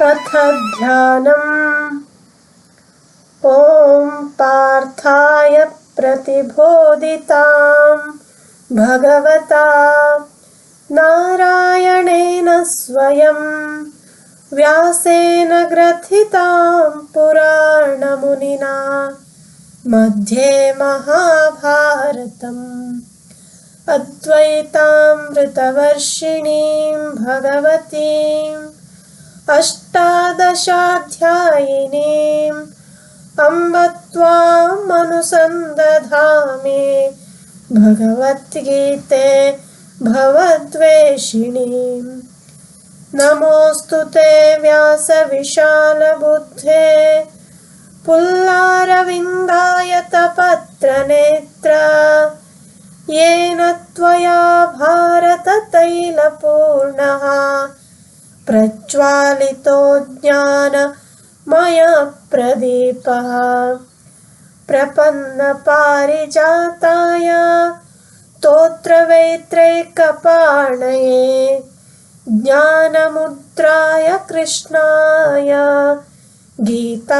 अथ ध्यानम् ॐ पार्थाय प्रतिबोधितां भगवता नारायणेन स्वयं व्यासेन ग्रथितां पुराणमुनिना। मध्ये महाभारतम्। अद्वैतामृतवर्षिणीं भगवतीम् अष्टादशाध्यायिनीम् अम्ब त्वामनुसन्दधामि भगवद्गीते भवद्वेषिणीम् नमोऽस्तु ते व्यासविशालबुद्धे पुल्लारविन्दायतपत्रनेत्र येन त्वया भारततैलपूर्णः प्रज्वालितो ज्ञानमयप्रदीपः प्रपन्नपारिजाताय स्तोत्रवैत्रैकपाणये ज्ञानमुद्राय कृष्णाय गीतामृतदुहे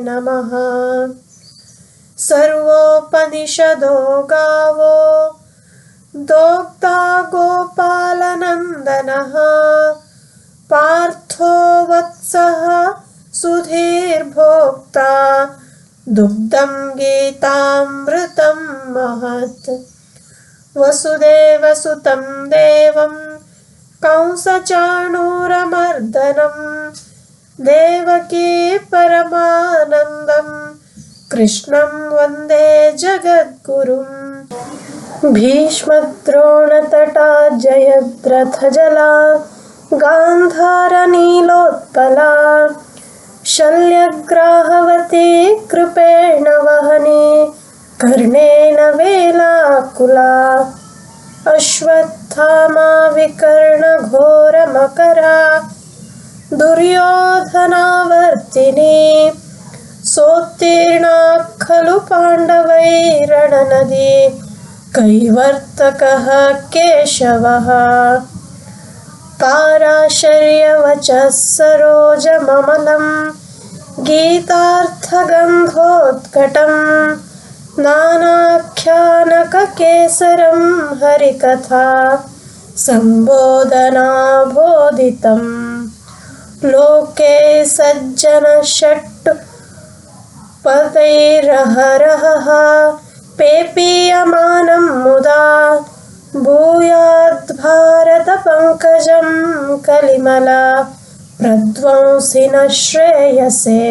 नमः। सर्वोपनिषदो गावो गोपालनन्दनः पार्थो वत्सः सुधीर्भोक्ता दुग्धं गीतामृतं महत्। वसुदेवसुतं देवं कंसचाणूरमर्दनं देवकी परमानन्दं। कृष्णं वन्दे जगद्गुरुम् भीष्मद्रोणतटा जयद्रथजला गान्धारनीलोत्पला शल्यग्राहवती कृपेण वहने कर्णेन वेलाकुला अश्वत्थामा विकर्णघोरमकरा दुर्योधनावर्तिनी सोत्तीर्णा खलु पाण्डवैरणनदी कैवर्तकः केशवः। पाराशर्यवचः सरोजममलं गीतार्थगन्धोत्कटं नानाख्यानककेसरं हरिकथा सम्बोधनाबोधितं लोके सज्जनषट् पदैरहरहः पेपीयमानं मुदा भूयाद्भारतपङ्कजं कलिमला प्रध्वंसिनः श्रेयसे।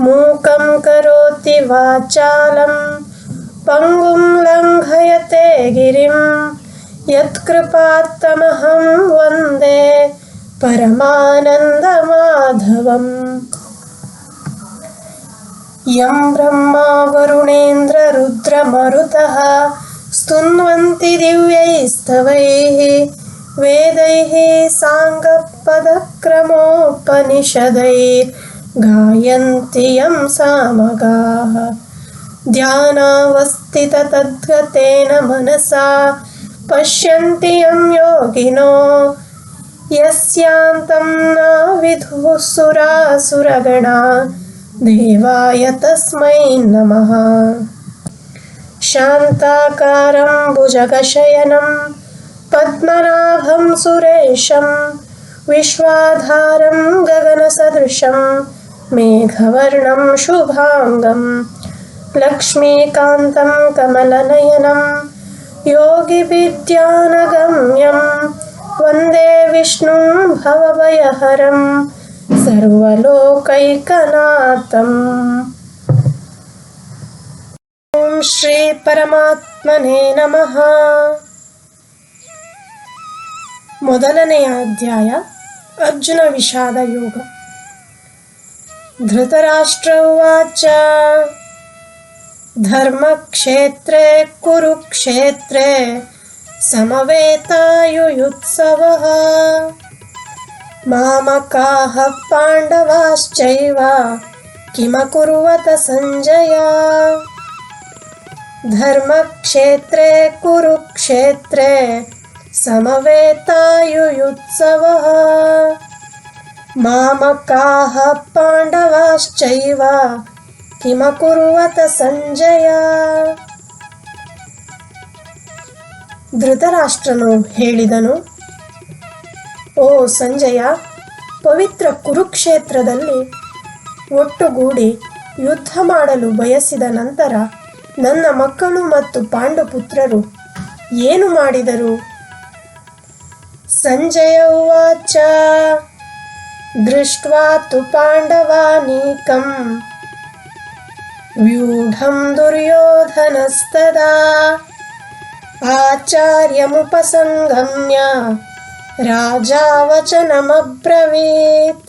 मूकं करोति वाचालं पङ्गुं लङ्घयते गिरिं। यत्कृपात्तमहं वन्दे परमानन्दमाधवम् यं ब्रह्मा वरुणेन्द्ररुद्रमरुतः स्तुन्वन्ति दिव्यैस्तवैः वेदैः साङ्गपदक्रमोपनिषदैर्गायन्ति यं सामगाः। ध्यानावस्थिततद्गतेन मनसा पश्यन्ति यं योगिनो यस्यान्तं न विदुः सुरासुरगणा देवाय तस्मै नमः। शान्ताकारं भुजगशयनं पद्मनाभं सुरेशं विश्वाधारं गगनसदृशं मेघवर्णं शुभाङ्गं लक्ष्मीकान्तं कमलनयनं योगिविद्यानगम्यं वन्दे विष्णुं भवभयहरं सर्वलोकैकनाथम् ॐ श्री ಪರಮಾತ್ಮನೇ ನಮಃ ಮೊದಲನೆಯ ಅಧ್ಯಾಯ ಅರ್ಜುನ ವಿಷಾದ ಯೋಗ ಧೃತರಾಷ್ಟ್ರ ಉವಾಚ ಧರ್ಮಕ್ಷೇತ್ರೇ ಕುರುಕ್ಷೇತ್ರೇ ಸಮವೇತಾಯುಯುತ್ಸವः ಮಾಮಕಾಹ ಪಾಂಡವಾಶ್ಚೈವ ಕಿಮಕುರ್ವತ ಸಂಜಯ ಧರ್ಮಕ್ಷೇತ್ರೇ ಕುರುಕ್ಷೇತ್ರೇ समवेतायुयुत्सवः मामकाः पाण्डवाश्चैव किमकुर्वत ಸಂಜಯ ಧೃತರಾಷ್ಟ್ರನು ಹೇಳಿದನು ಓ ಸಂಜಯ, ಪವಿತ್ರ ಕುರುಕ್ಷೇತ್ರದಲ್ಲಿ ಒಟ್ಟುಗೂಡಿ ಯುದ್ಧ ಮಾಡಲು ಬಯಸಿದ ನಂತರ ನನ್ನ ಮಕ್ಕಳು ಮತ್ತು ಪಾಂಡುಪುತ್ರರು ಏನು ಮಾಡಿದರು? ಸಂಜಯ ತು ಪಾಂಡವಾನೀಕಂ ವ್ಯೂಢಂ ದುರ್ಯೋಧನಸ್ತದಾ, ಆಚಾರ್ಯಮುಪಸಂಗಮ್ಯ. ರಾಜಾ ವಚನಮಬ್ರವೀತ್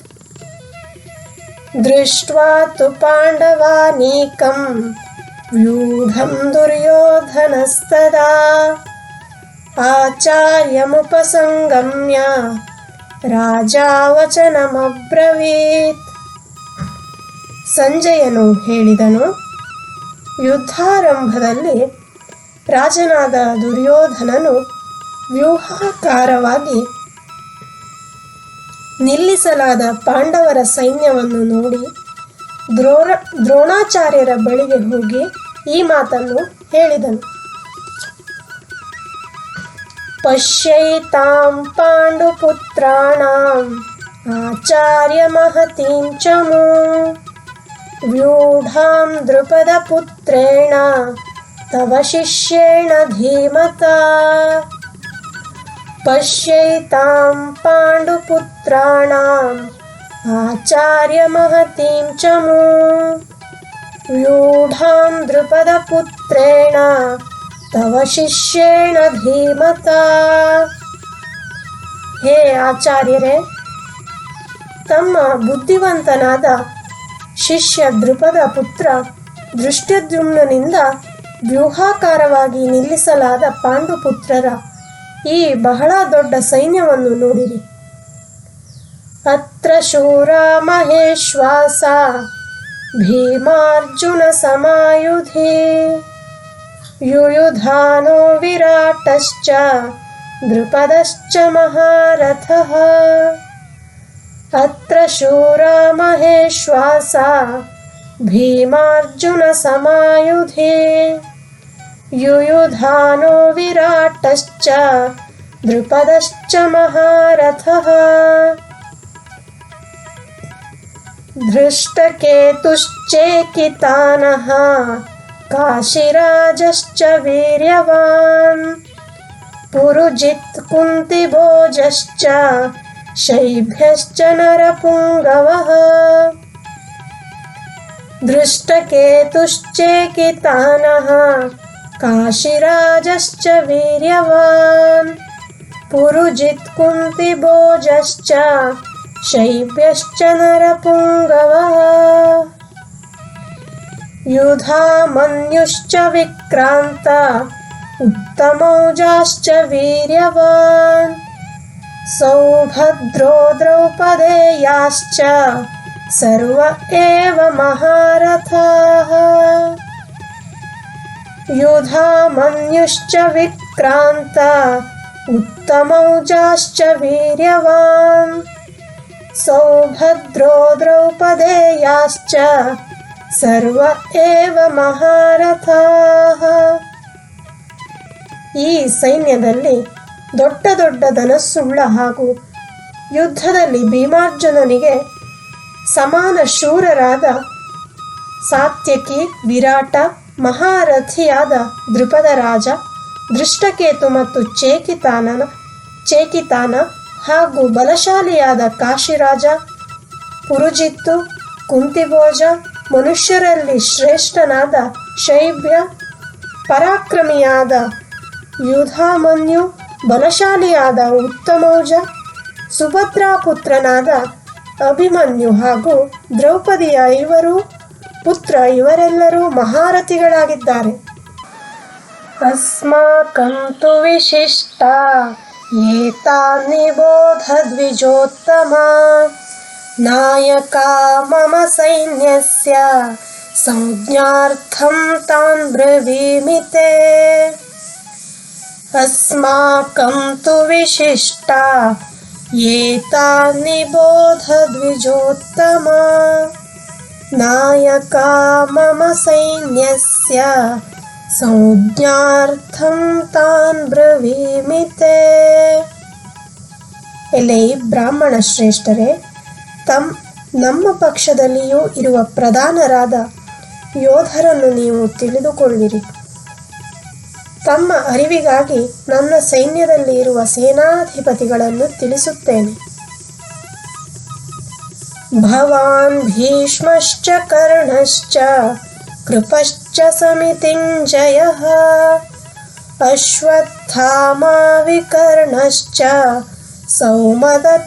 दृष्ट्वा तु पाण्डवानीकं व्यूढं दुर्योधनस्तदा आचार्यमुपसङ्गम्य ರಾಜಾ ವಚನಮಬ್ರವೀತ್ ಸಂಜಯನು ಹೇಳಿದನು ಯುದ್ಧಾರಂಭದಲ್ಲಿ ರಾಜನಾದ ದುರ್ಯೋಧನನು ವ್ಯೂಹಾಕಾರವಾಗಿ ನಿಲ್ಲಿಸಲಾದ ಪಾಂಡವರ ಸೈನ್ಯವನ್ನು ನೋಡಿ ದ್ರೋಣ, ದ್ರೋಣಾಚಾರ್ಯರ ಬಳಿಗೆ ಹೋಗಿ ಈ ಮಾತನ್ನು ಹೇಳಿದನು. ಪಶ್ಯೈತಾಂ ಪಾಂಡುಪುತ್ರಾಣಾಂ ಆಚಾರ್ಯ ಮಹತೀಂ ಚಮು ವ್ಯೂಢಾಂ ದೃಪದ ಪುತ್ರೇಣ ತವ ಶಿಷ್ಯೇಣ ಧೀಮತಾ पश्यैतां पाण्डुपुत्राणाम् आचार्यमहतीं च मू व्यूढां द्रुपदपुत्रेण तव ಶಿಷ್ಯೇಣ ಧೀಮತಾ ಹೇ ಆಚಾರ್ಯರೇ ತಮ್ಮ ಬುದ್ಧಿವಂತನಾದ ಶಿಷ್ಯ ದೃಪದ ಪುತ್ರ ದೃಷ್ಟದ್ಯುಮ್ನನಿಂದ ವ್ಯೂಹಾಕಾರವಾಗಿ ನಿಲ್ಲಿಸಲಾದ ಪಾಂಡುಪುತ್ರರ ಈ ಬಹಳ ದೊಡ್ಡ ಸೈನ್ಯವನ್ನು ನೋಡಿರಿ ಅತ್ರ ಶೂರ ಮಹೇಶ್ವಾಸ ಭೀಮಾರ್ಜುನ ಸಮಾಯುಧಿ ಯುಯುಧಾನೋ ವಿರಾಟಶ್ಚ ದೃಪದಶ್ಚ ಮಹಾರಥಃ ಅತ್ರ ಶೂರ ಮಹೇಶ್ವಾಸ ಭೀಮಾರ್ಜುನ ಸಮಾಯುಧಿ युयुधानो विराटश्च द्रुपदश्च महारथः। धृष्टकेतुश्चेकितानः काशिराजश्च वीर्यवान्। पुरुजित् कुन्तिभोजश्च शैभ्यश्च नरपुङ्गवः। दृष्टकेतुश्चेकितानः काशिराजश्च वीर्यवान्। पुरुजित् कुन्तिभोजश्च शैब्यश्च नरपुङ्गवः। युधामन्युश्च विक्रान्त उत्तमौजाश्च वीर्यवान्। सौभद्रो द्रौपदेयाश्च सर्व एव महारथाः युधामन्युश्च विक्रान्त उत्तमौजाश्च वीर्यवान् सौभद्रो द्रौपदेयाश्च सर्व एव ಮಹಾರಥಾಃ ಈ ಸೈನ್ಯದಲ್ಲಿ ದೊಡ್ಡ ದೊಡ್ಡ ಧನಸ್ಸುಳ್ಳ ಹಾಗೂ ಯುದ್ಧದಲ್ಲಿ ಭೀಮಾರ್ಜುನನಿಗೆ ಸಮಾನ ಶೂರರಾದ ಸಾತ್ಯಕಿ ವಿರಾಟ ಮಹಾರಥಿಯಾದ ದೃಪದ ರಾಜ ದೃಷ್ಟಕೇತು ಮತ್ತು ಚೇಕಿತಾನನ, ಚೇಕಿತಾನ ಹಾಗೂ ಬಲಶಾಲಿಯಾದ ಕಾಶಿರಾಜ, ಪುರುಜಿತ್ತು ಕುಂತಿಭೋಜ ಮನುಷ್ಯರಲ್ಲಿ ಶ್ರೇಷ್ಠನಾದ ಶೈಭ್ಯ ಪರಾಕ್ರಮಿಯಾದ ಯುಧಾಮನ್ಯು, ಬಲಶಾಲಿಯಾದ ಉತ್ತಮೌಜ, ಸುಭದ್ರಾಪುತ್ರನಾದ ಅಭಿಮನ್ಯು ಹಾಗೂ ದ್ರೌಪದಿಯ ಇವರು ಪುತ್ರ ಇವರೆಲ್ಲರೂ ಮಹಾರಥಿಗಳಾಗಿದ್ದಾರೆ. ಅಸ್ಮಕಂತು ವಿಶಿಷ್ಟ, ಏತಾನ್ ನಿಬೋಧ ದ್ವಿಜೋತ್ತಮ. ನಾಯಕ ಮಮ ಸೈನ್ಯಸ್ಯ, ಸಂಜ್ಞಾರ್ಥಂ ತಾನ್ ಬ್ರವೀಮಿತೆ. ಅಸ್ಮಾಕಂ ತು ವಿಶಿಷ್ಟ, ಏತಾನ್ ನಿಬೋಧ ದ್ವಿಜೋತ್ತಮ. नायका मम सैन्यस्य ಸಂಜ್ಞಾರ್ಥಂ ತಾನ್ ಬ್ರವೀಮಿತೆ ಎಲೆ ಬ್ರಾಹ್ಮಣ ಶ್ರೇಷ್ಠರೇ ತಮ್ ನಮ್ಮ ಪಕ್ಷದಲ್ಲಿಯೂ ಇರುವ ಪ್ರಧಾನರಾದ ಯೋಧರನ್ನು ನೀವು ತಿಳಿದುಕೊಳ್ಳಿರಿ ತಮ್ಮ ಅರಿವಿಗಾಗಿ ನನ್ನ ಸೈನ್ಯದಲ್ಲಿ ಇರುವ ಸೇನಾಧಿಪತಿಗಳನ್ನು ತಿಳಿಸುತ್ತೇನೆ भवान् भीष्मश्च कर्णश्च कृपश्च समितिञ्जयः अश्वत्थामाविकर्णश्च सौमदत्तेस्तदैव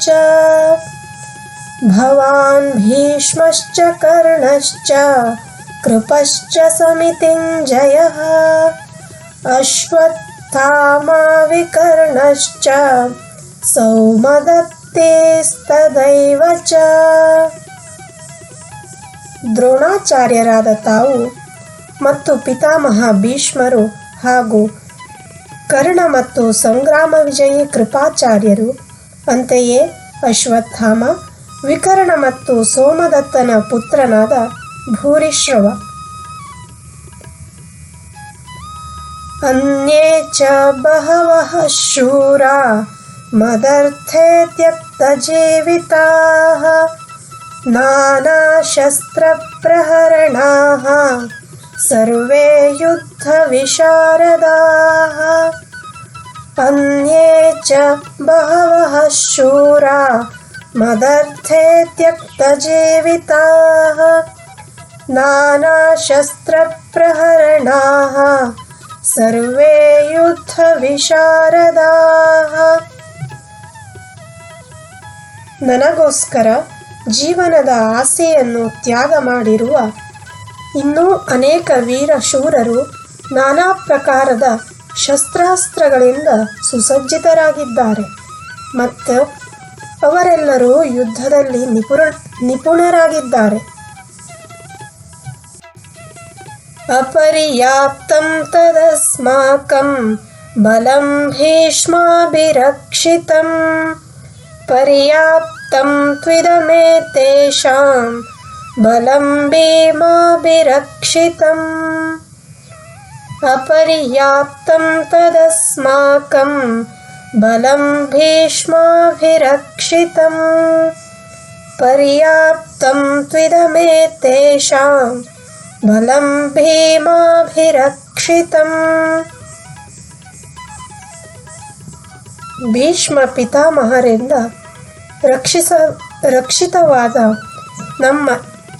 च। भवान् भीष्मश्च कर्णश्च कृपश्च समितिञ्जयः अश्वत्थामाविकर्णश्च सौमदत् ತೇಸ್ತದೈವ ಚ ದ್ರೋಣಾಚಾರ್ಯರಾದ ತಾವು ಮತ್ತು ಪಿತಾಮಹ ಭೀಷ್ಮರು ಹಾಗೂ ಕರ್ಣ ಮತ್ತು ಸಂಗ್ರಾಮ ವಿಜಯಿ ಕೃಪಾಚಾರ್ಯರು, ಅಂತೆಯೇ ಅಶ್ವತ್ಥಾಮ, ವಿಕರ್ಣ ಮತ್ತು ಸೋಮದತ್ತನ ಪುತ್ರನಾದ ಭೂರಿಶ್ರವ. ಅನ್ಯೇ ಚ ಬಹವಃ ಶೂರ. मदर्थे त्यक्तजीविताः नानाशस्त्रप्रहरणाः सर्वे युद्धविशारदाः। अन्ये च बहवः शूरा मदर्थे त्यक्तजीविताः नानाशस्त्रप्रहरणाः सर्वे युद्धविशारदाः। ನನಗೋಸ್ಕರ ಜೀವನದ ಆಸೆಯನ್ನು ತ್ಯಾಗ ಮಾಡಿರುವ ಇನ್ನೂ ಅನೇಕ ವೀರ ಶೂರರು ನಾನಾ ಪ್ರಕಾರದ ಶಸ್ತ್ರಾಸ್ತ್ರಗಳಿಂದ ಸುಸಜ್ಜಿತರಾಗಿದ್ದಾರೆ. ಮತ್ತು ಅವರೆಲ್ಲರೂ ಯುದ್ಧದಲ್ಲಿ ನಿಪುಣ ನಿಪುಣರಾಗಿದ್ದಾರೆ. ಅಪರ್ಯಾಪ್ತಂ ತದಸ್ಮಾಕಂ ಬಲಂ ಭೀಷ್ಮಾಭಿರಕ್ಷಿತಂ. पर्याप्तं त्विदमेतेषां बलं भीमाभिरक्षितम्। अपर्याप्तं तदस्माकं बलं भीष्माभिरक्षितम्। पर्याप्तं त्विदमेतेषां बलं भीमाभिरक्षितम्। भीष्मपितामहरेन्द्र ರಕ್ಷಿಸ, ರಕ್ಷಿತವಾದ ನಮ್ಮ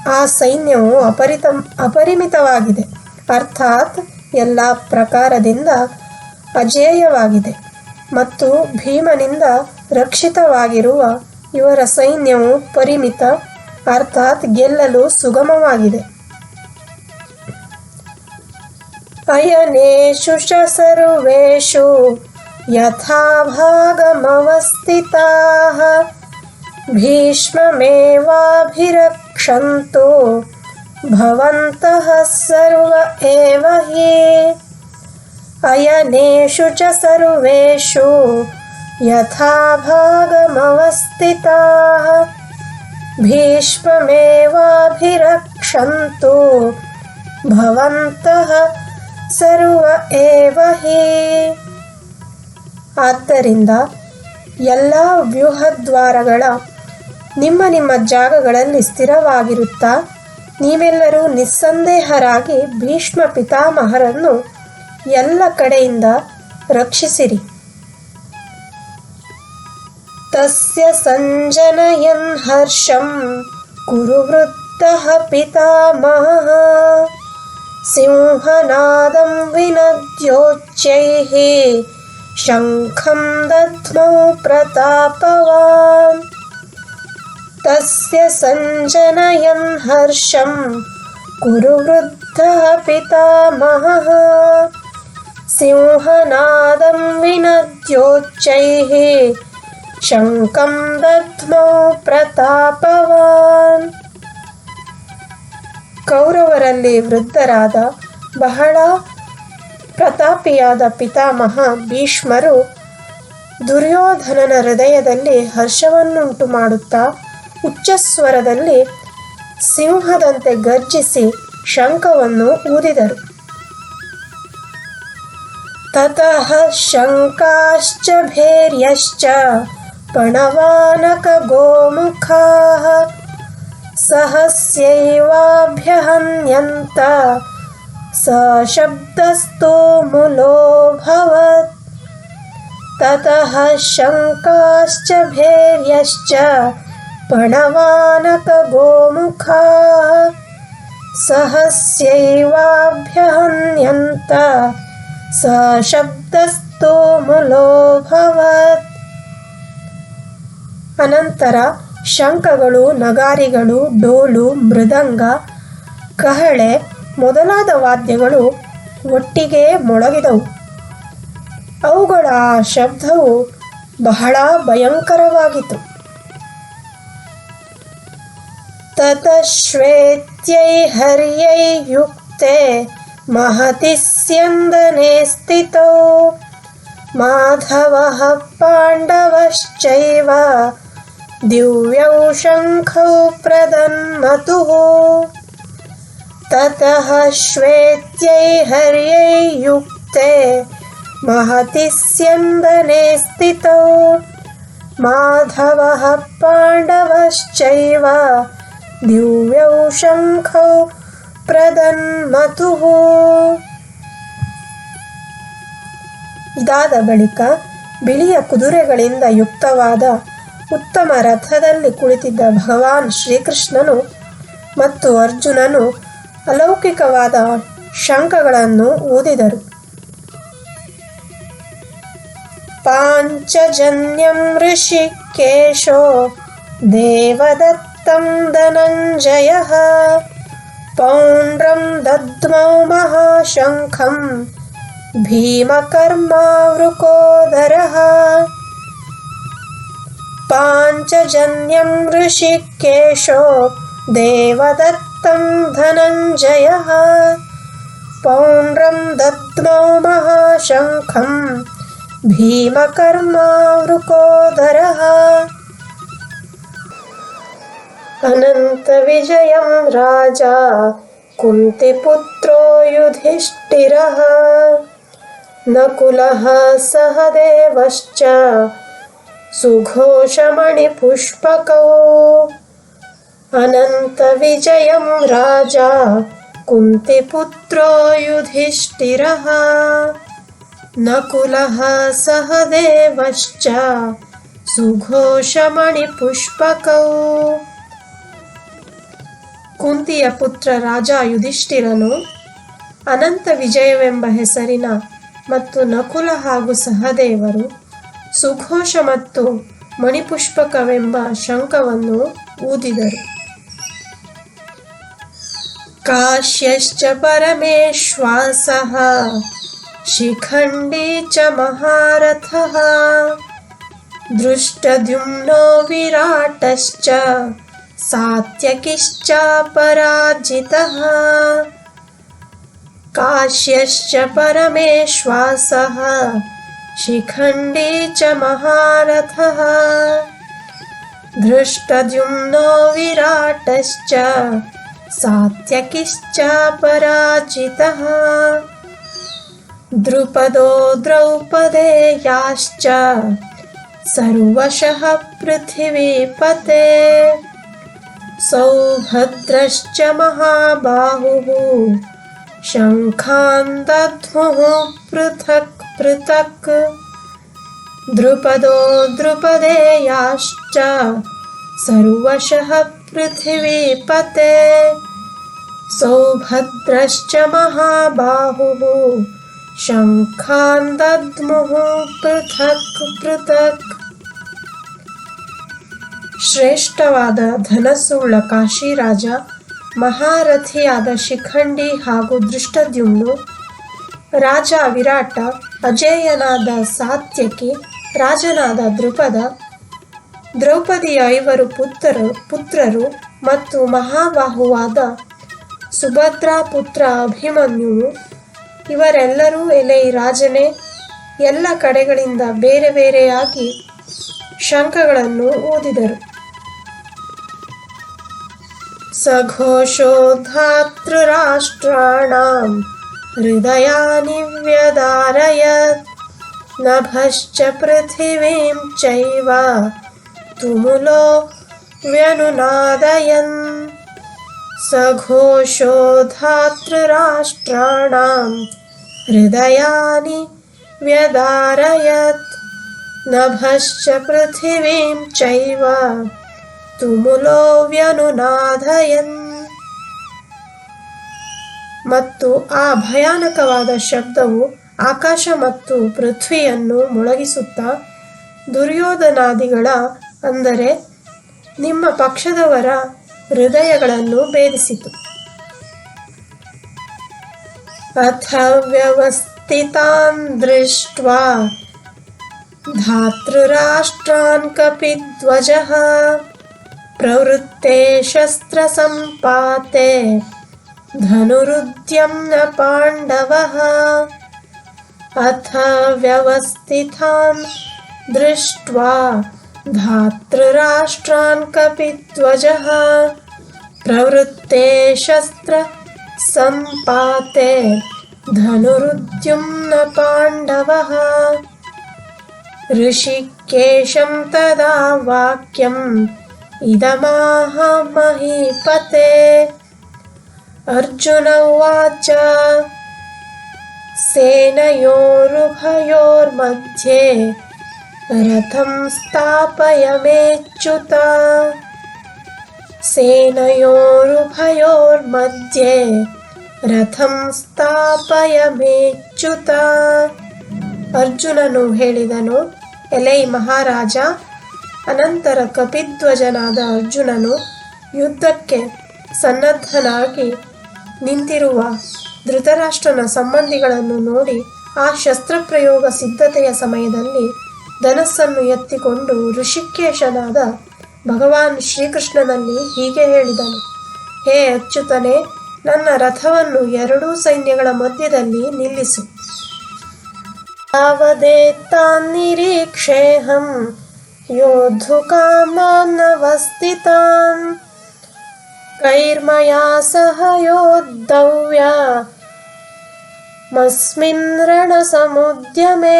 ಆ ಸೈನ್ಯವು ಅಪರಿತ, ಅಪರಿಮಿತವಾಗಿದೆ. ಅರ್ಥಾತ್ ಎಲ್ಲ ಪ್ರಕಾರದಿಂದ ಅಜೇಯವಾಗಿದೆ. ಮತ್ತು ಭೀಮನಿಂದ ರಕ್ಷಿತವಾಗಿರುವ ಇವರ ಸೈನ್ಯವು ಪರಿಮಿತ, ಅರ್ಥಾತ್ ಗೆಲ್ಲಲು ಸುಗಮವಾಗಿದೆ. ಅಯನೇಶು ಸರ್ವೇಷು ಯಥಾ ಭಾಗಮವಸ್ಥಿತಾ भीष्ममेवाभिरक्षन्तु भवन्तः सर्व एव हि अयनेषु च सर्वेषु यथा भागमवस्थिताः भीष्ममेवाभिरक्षन्तु ಭವಂತಃ ಸರ್ವ ಏವ ಹಿ ಆದ್ದರಿಂದ ಎಲ್ಲ ವ್ಯೂಹದ್ವಾರಗಳ ನಿಮ್ಮ ನಿಮ್ಮ ಜಾಗಗಳಲ್ಲಿ ಸ್ಥಿರವಾಗಿರುತ್ತಾ? ನೀವೆಲ್ಲರೂ ನಿಸ್ಸಂದೇಹರಾಗಿ ಭೀಷ್ಮ ಪಿತಾಮಹರನ್ನು ಎಲ್ಲ ಕಡೆಯಿಂದ ರಕ್ಷಿಸಿರಿ. ತಸ್ಯ ಸಂಜನಯನ್ ಹರ್ಷಂ ಕುರುವೃತ್ತಃ ಪಿತಾಮಹ. ಸಿಂಹನಾದಂ ವಿನದ್ಯೋಚ್ಯೈಃ ಶಂಖಂ ದಧ್ಮೋ ಪ್ರತಾಪವಾನ್. तस्य सञ्जनयन् हर्षं कुरु वृद्धः पितामहः सिंहनादं विनद्योच्चैः शङ्खं दध्मौ प्रतापवान् ಕೌರವರಲ್ಲಿ ವೃದ್ಧರಾದ ಬಹಳ ಪ್ರತಾಪಿಯಾದ ಪಿತಾಮಹ ಭೀಷ್ಮರು ದುರ್ಯೋಧನನ ಹೃದಯದಲ್ಲಿ ಹರ್ಷವನ್ನುಂಟು ಮಾಡುತ್ತಾ ಉಚ್ಚಸ್ವರದಲ್ಲಿ ಸಿಂಹದಂತೆ ಗರ್ಜಿಸಿ ಶಂಖವನ್ನು ಊದಿದರು. ತತಃ ಶಂಕಾಶ್ಚ ಭೇರ್ಯಶ್ಚ ಪಣವಾನಕ ಗೋಮುಖಾ ಸಹಸ್ಯೈವಾಭ್ಯಹನ್ಯಂತ ಸಶಬ್ದಸ್ತೋ ಮುಲೋಭವತ್ ತತಃ ಶಂಕಾಶ್ಚ ಭೇರ್ಯಶ್ಚ पणवानकगोमुखाः सहस्यैवाभ्यहन्यन्त सशब्दस्तो मुलोऽभवत् ಅನಂತರ ಶಂಖಗಳು ನಗಾರಿಗಳು ಡೋಲು ಮೃದಂಗ ಕಹಳೆ ಮೊದಲಾದ ವಾದ್ಯಗಳು ಒಟ್ಟಿಗೆ ಮೊಳಗಿದವು ಅವುಗಳ ಆ ಶಬ್ದವು ಬಹಳ ಭಯಂಕರವಾಗಿತ್ತು ततः श्वेत्यै हर्यै युक्ते महति स्यन्दने स्थितौ। माधवः पाण्डवश्चैव दिव्यौ शङ्खौ प्रदन्मतुः। ततः श्वेत्यै हर्यै युक्ते महति स्यन्दने स्थितौ। माधवः पाण्डवश्चैव दिव्यौ शङ्खौ ಪ್ರದನ್ಮತುಃ ಇದಾದ ಬಳಿಕ ಬಿಳಿಯ ಕುದುರೆಗಳಿಂದ ಯುಕ್ತವಾದ ಉತ್ತಮ ರಥದಲ್ಲಿ ಕುಳಿತಿದ್ದ ಭಗವಾನ್ ಶ್ರೀಕೃಷ್ಣನು ಮತ್ತು ಅರ್ಜುನನು ಅಲೌಕಿಕವಾದ ಶಂಖಗಳನ್ನು ಊದಿದರು ಪಾಂಚಜನ್ಯಂ ಋಷಿಕೇಶೋ ದೇವದತ್ತಂ धनञ्जयः पौण्ड्रं दद्मौ महाशङ्खं। भीमकर्मावृकोदरः। पाञ्चजन्यं ऋषिकेशो देवदत्तं धनञ्जयः। पौण्ड्रं दद्मौ महाशङ्खं। भीमकर्मावृकोधरः अनन्तविजयं राजा कुन्तिपुत्रो युधिष्ठिरः। नकुलः सहदेवश्च सुघोषमणिपुष्पकौ। अनन्तविजयं राजा कुन्तिपुत्रो युधिष्ठिरः। नकुलः सहदेवश्च सुघोषमणिपुष्पकौ। ಕುಂತಿಯ ಪುತ್ರ ರಾಜ ಯುಧಿಷ್ಠಿರನು ಅನಂತ ವಿಜಯವೆಂಬ ಹೆಸರಿನ ಮತ್ತು ನಕುಲ ಹಾಗೂ ಸಹದೇವರು, ಸುಘೋಷ ಮತ್ತು ಮಣಿಪುಷ್ಪಕವೆಂಬ ಶಂಖವನ್ನು ಊದಿದರು. ಕಾಶ್ಯಶ್ಚ ಪರಮೇಶ್ವಾಸಃ, ಶಿಖಂಡಿ ಚ ಮಹಾರಥಃ, ದೃಷ್ಟದ್ಯುಮ್ನೋ ವಿರಾಟಶ್ಚ सात्यकिश्चापराजितः काश्यश्च परमेश्वासः शिखण्डी च महारथः। धृष्टद्युम्नो विराटश्च सात्यकिश्चापराजितः द्रुपदो द्रौपदेयाश्च सर्वशः पृथिवीपते सौभद्रश्च महाबाहुः। शङ्खान् दध्मुः पृथक् पृथक्। द्रुपदो द्रुपदेयाश्च सर्वशः पृथिवीपते। सौभद्रश्च महाबाहुः। शङ्खान् दद्मुः पृथक् पृथक् ಶ್ರೇಷ್ಠವಾದ ಧನಸ್ಸುಳ್ಳ ಕಾಶಿರಾಜ, ಮಹಾರಥಿಯಾದ ಶಿಖಂಡಿ ಹಾಗೂ ದೃಷ್ಟದ್ಯುಮ್ನು ರಾಜ ವಿರಾಟ, ಅಜೇಯನಾದ ಸಾತ್ಯಕಿ, ರಾಜನಾದ ದೃಪದ ದ್ರೌಪದಿಯ ಐವರು ಪುತ್ರರು ಪುತ್ರರು ಮತ್ತು ಮಹಾಬಾಹುವಾದ ಸುಭದ್ರಾ ಪುತ್ರ ಅಭಿಮನ್ಯುವು ಇವರೆಲ್ಲರೂ ಎಲೆ ರಾಜನೇ. ಎಲ್ಲ ಕಡೆಗಳಿಂದ ಬೇರೆ ಬೇರೆಯಾಗಿ ಶಂಖಗಳನ್ನು ಊದಿದರು. सघोषोधातृराष्ट्राणां हृदयानि व्यदारयत्। नभश्च पृथिवीं चैव तुमुलो व्यनुनादयन्। सघोषोधातृराष्ट्राणां हृदयानि व्यदारयत्। नभश्च पृथिवीं चैव ತುಮುಲೋ వ్యనునాదయన్ ಮತ್ತು ಆ ಭಯಾನಕವಾದ ಶಬ್ದವು ಆಕಾಶ ಮತ್ತು ಪೃಥ್ವಿಯನ್ನು ಮುಳಗಿಸುತ್ತಾ, ದುರ್ಯೋಧನಾದಿಗಳ ಅಂದರೆ ನಿಮ್ಮ ಪಕ್ಷದವರ ಹೃದಯಗಳನ್ನು ಭೇದಿಸಿತು. ಅಥವ್ಯವಸ್ಥಿತಾನ್ ದೃಷ್ಟ್ವ ದೃಷ್ಟ ಧಾತೃರಾಷ್ಟ್ರಾನ್ ಕಪಿಧ್ವಜ। प्रवृत्ते शस्त्रसम्पाते। धनुरुद्यम्न पाण्डवः। अथ व्यवस्थितान् दृष्ट्वा धातृराष्ट्रान् कपिध्वजः प्रवृत्ते शस्त्रसम्पाते। धनुरुद्युम्न पाण्डवः। ऋषिकेशं तदा वाक्यम् इदमाह महीपते अर्जुन उवाच सेनयोरुभयोर्मध्ये रथं स्थापयमेच्युत सेनयोरुभयोर्मध्ये रथं ಸ್ಥಾಪಯಮೇಚ್ಯುತ ಅರ್ಜುನನು ಹೇಳಿದನು ಎಲೈ ಮಹಾರಾಜ ಅನಂತರ ಕಪಿಧ್ವಜನಾದ ಅರ್ಜುನನು ಯುದ್ಧಕ್ಕೆ ಸನ್ನದ್ಧನಾಗಿ ನಿಂತಿರುವ ಧೃತರಾಷ್ಟ್ರನ ಸಂಬಂಧಿಗಳನ್ನು ನೋಡಿ ಆ ಶಸ್ತ್ರಪ್ರಯೋಗ ಸಿದ್ಧತೆಯ ಸಮಯದಲ್ಲಿ ಧನಸ್ಸನ್ನು ಎತ್ತಿಕೊಂಡು ಋಷಿಕೇಶನಾದ ಭಗವಾನ್ ಶ್ರೀಕೃಷ್ಣನಲ್ಲಿ ಹೀಗೆ ಹೇಳಿದನು, ಹೇ ಅಚ್ಯುತನೇ, ನನ್ನ ರಥವನ್ನು ಎರಡೂ ಸೈನ್ಯಗಳ ಮಧ್ಯದಲ್ಲಿ ನಿಲ್ಲಿಸು. तावदेतान्निरीक्षेऽहं योद्धुकामानवस्थितान् कैर्मया सह योद्धव्या ಮಸ್ಮಿನ್ ರಣಸಮುದ್ಯಮೇ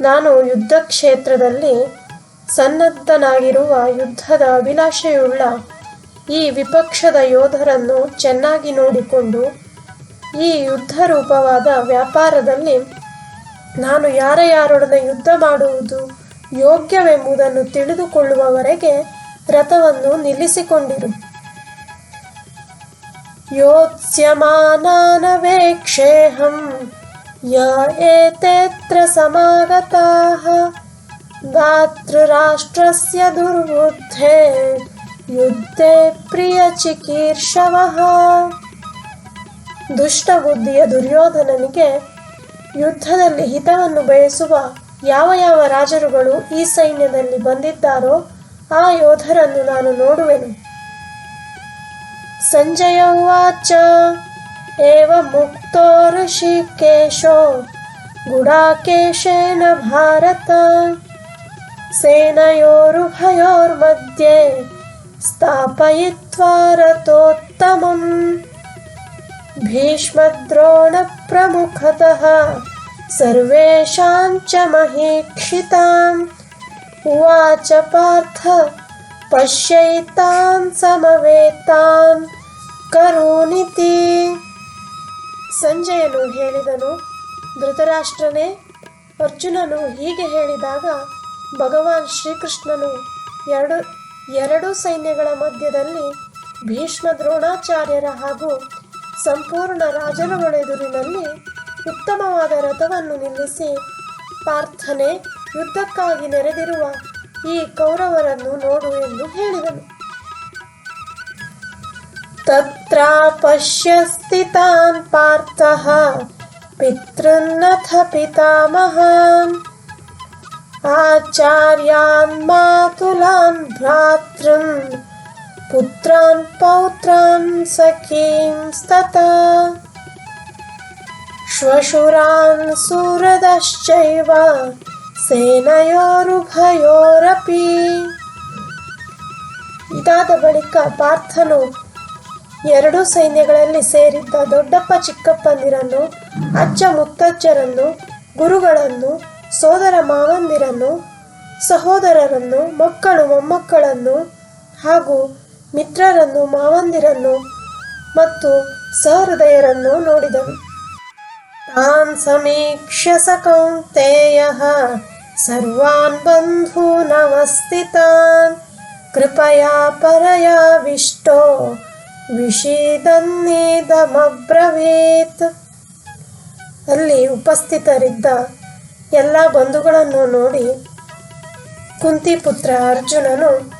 ನಾನು ಯುದ್ಧ ಕ್ಷೇತ್ರದಲ್ಲಿ ಸನ್ನದ್ಧನಾಗಿರುವ ಯುದ್ಧದ ಅಭಿಲಾಷೆಯುಳ್ಳ ಈ ವಿಪಕ್ಷದ ಯೋಧರನ್ನು ಚೆನ್ನಾಗಿ ನೋಡಿಕೊಂಡು ಈ ಯುದ್ಧ ರೂಪವಾದ ವ್ಯಾಪಾರದಲ್ಲಿ ನಾನು ಯಾರ ಯಾರೊಡನೆ ಯುದ್ಧ ಮಾಡುವುದು ಯೋಗ್ಯವೆಂಬುದನ್ನು ತಿಳಿದುಕೊಳ್ಳುವವರೆಗೆ ರಥವನ್ನು ನಿಲ್ಲಿಸಿಕೊಂಡಿರು. ಯೋತ್ಸ್ಯಮಾನಾನವೇಕ್ಷೇಹಂ ಯ ಏತೇತ್ರ ಸಮಾಗತಾಃ ಧಾತೃರಾಷ್ಟ್ರಸ್ಯ ದುರ್ಬುದ್ಧೇ ಯುದ್ಧೇ ಪ್ರಿಯಚಿಕೀರ್ಷವಃ ದುಷ್ಟಬುದ್ಧಿಯ ದುರ್ಯೋಧನನಿಗೆ ಯುದ್ಧದಲ್ಲಿ ಹಿತವನ್ನು ಬಯಸುವ ಯಾವ ಯಾವ ರಾಜರುಗಳು ಈ ಸೈನ್ಯದಲ್ಲಿ ಬಂದಿದ್ದಾರೋ ಆ ಯೋಧರನ್ನು ನಾನು ನೋಡುವೆನು. ಸಂಜಯ ಉಚ ಏವ ಮುಕ್ತೋ ಋಷಿಕೇಶೋ, ಗುಡಾಕೇಶೇನ ಭಾರತ, ಸೇನೆಯೋರು ಭಯೋರ್ ಮಧ್ಯೆ ಸ್ಥಾಪಯಿತ್ವಾರತೋತ್ತಮಂ ಭೀಷ್ಮದ್ರೋಣ ಪ್ರಮುಖತಃ. सर्वेषां च महीक्षिताम् उवाच पार्थ पश्यैतान् समवेतान् ಕರೂನಿತಿ ಸಂಜಯನು ಹೇಳಿದನು ಧೃತರಾಷ್ಟ್ರನೇ ಅರ್ಜುನನು ಹೀಗೆ ಹೇಳಿದಾಗ ಭಗವಾನ್ ಶ್ರೀಕೃಷ್ಣನು ಎರಡು ಎರಡು ಸೈನ್ಯಗಳ ಮಧ್ಯದಲ್ಲಿ ಭೀಷ್ಮ ದ್ರೋಣಾಚಾರ್ಯರ ಹಾಗೂ ಸಂಪೂರ್ಣ ರಾಜರುಗಳೆದುರಿನಲ್ಲಿ ಉತ್ತಮವಾದ ರಥವನ್ನು ನಿಲ್ಲಿಸಿ ಪ್ರಾರ್ಥನೆ ಯುದ್ಧಕ್ಕಾಗಿ ನೆರೆದಿರುವ ಈ ಕೌರವರನ್ನು ನೋಡು ಎಂದು ಹೇಳಿದನು. ತತ್ರ ಪಶ್ಯ ಸ್ಥಿತಾನ್ ಪಾರ್ಥಃ, ಪಿತೃನ್ನಥ ಪಿತಾಮಹಾನ್. ಆಚಾರ್ಯಾನ್ ಮಾತುಲಾನ್ ಭ್ರಾತೃನ್, ಪುತ್ರಾನ್ ಪೌತ್ರಾನ್ ಸಖೀಂಸ್ತತ. ಶ್ವಶುರಾನ್ ಸುರದಶ್ಚೈವ ಸೇನಯೋರುಭಯೋರಪಿ ಇದಾದ ಬಳಿಕ ಪಾರ್ಥನು ಎರಡೂ ಸೈನ್ಯಗಳಲ್ಲಿ ಸೇರಿದ್ದ ದೊಡ್ಡಪ್ಪ ಚಿಕ್ಕಪ್ಪಂದಿರನ್ನು, ಅಜ್ಜ ಮುತ್ತಜ್ಜರನ್ನು, ಗುರುಗಳನ್ನು, ಸೋದರ ಮಾವಂದಿರನ್ನು, ಸಹೋದರರನ್ನು, ಮಕ್ಕಳು ಮೊಮ್ಮಕ್ಕಳನ್ನು ಹಾಗೂ ಮಿತ್ರರನ್ನು, ಮಾವಂದಿರನ್ನು ಮತ್ತು ಸಹೃದಯರನ್ನು ನೋಡಿದನು. ಸ ಕೌಂತೆಯ ಸರ್ವಾನ್ ಬಂಧೂನವಸ್ಥಿತಾನ್ ಕೃಪಯಾ ಪರಯಾವಿಷ್ಟೋ ವಿಷೀದನ್ನೇದಮಬ್ರವೀತ್ ಅಲ್ಲಿ ಉಪಸ್ಥಿತರಿದ್ದ ಎಲ್ಲ ಬಂಧುಗಳನ್ನು ನೋಡಿ ಕುಂತಿಪುತ್ರ ಅರ್ಜುನನು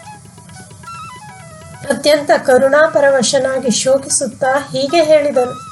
ಅತ್ಯಂತ ಕರುಣಾಪರವಶನಾಗಿ ಶೋಕಿಸುತ್ತಾ ಹೀಗೆ ಹೇಳಿದನು.